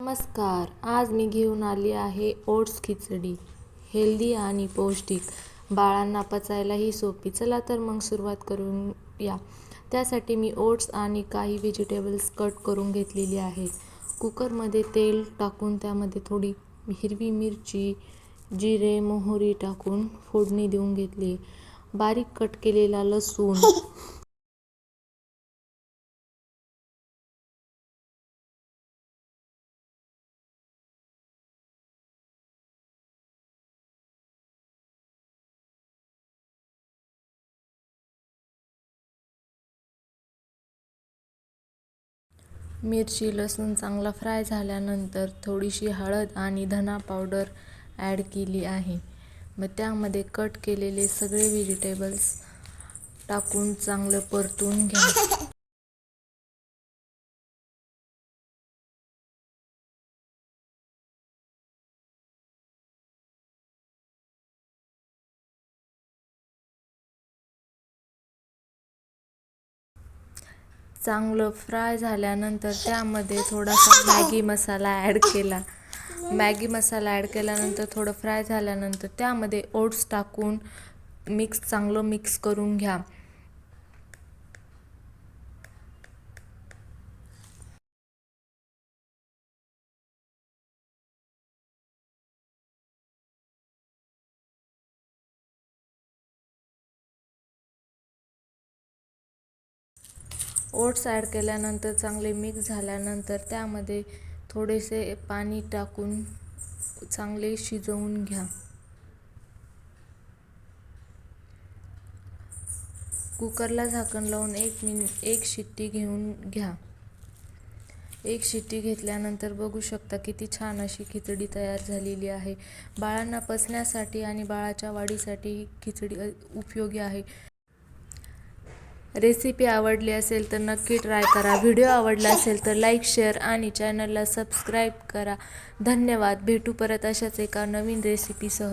नमस्कार आज मी घेऊन आली आहे ओट्स खिचडी. हेल्दी आणि पौष्टिक. बाळांना पचायलाही सोपी. चला तर मग सुरुवात करूया त्यासाठी मी ओट्स आणि काही व्हेजिटेबल्स कट करून घेतलेली आहे कुकरमध्ये तेल टाकून त्यामध्ये थोडी हिरवी मिरची जिरे मोहरी टाकून फोडणी देऊन घेतली. बारीक कट केलेला लसूण मिरची लसूण चांगला फ्राय झाल्यानंतर थोडीशी हळद आणि धना पावडर ॲड केली आहे. मग त्यामध्ये कट केलेले सगळे व्हेजिटेबल्स टाकून चांगलं परतून घ्या. चांगलं फ्राय झाल्यानंतर त्यामध्ये थोडासा मॅगी मसाला ॲड केला. मॅगी मसाला ॲड केल्यानंतर थोडं फ्राय झाल्यानंतर त्यामध्ये ओट्स टाकून मिक्स चांगलं मिक्स करून घ्या. ओट्स ॲड केल्यानंतर चांगले मिक्स झाल्यानंतर त्यामध्ये थोडेसे पाणी टाकून चांगले शिजवून घ्या. कुकरला झाकण लावून एक मिन एक शिट्टी घेऊन घ्या. एक शिट्टी घेतल्यानंतर बघू शकता किती छान अशी खिचडी तयार झालेली आहे. बाळांना पचण्यासाठी आणि बाळाच्या वाढीसाठी ही खिचडी उपयोगी आहे. रेसिपी आवडली असेल तर नक्की ट्राय करा. व्हिडिओ आवडला असेल तर लाईक शेअर आणि चॅनलला सबस्क्राईब करा. धन्यवाद. भेटू परत अशाच एका नवीन रेसिपीसह.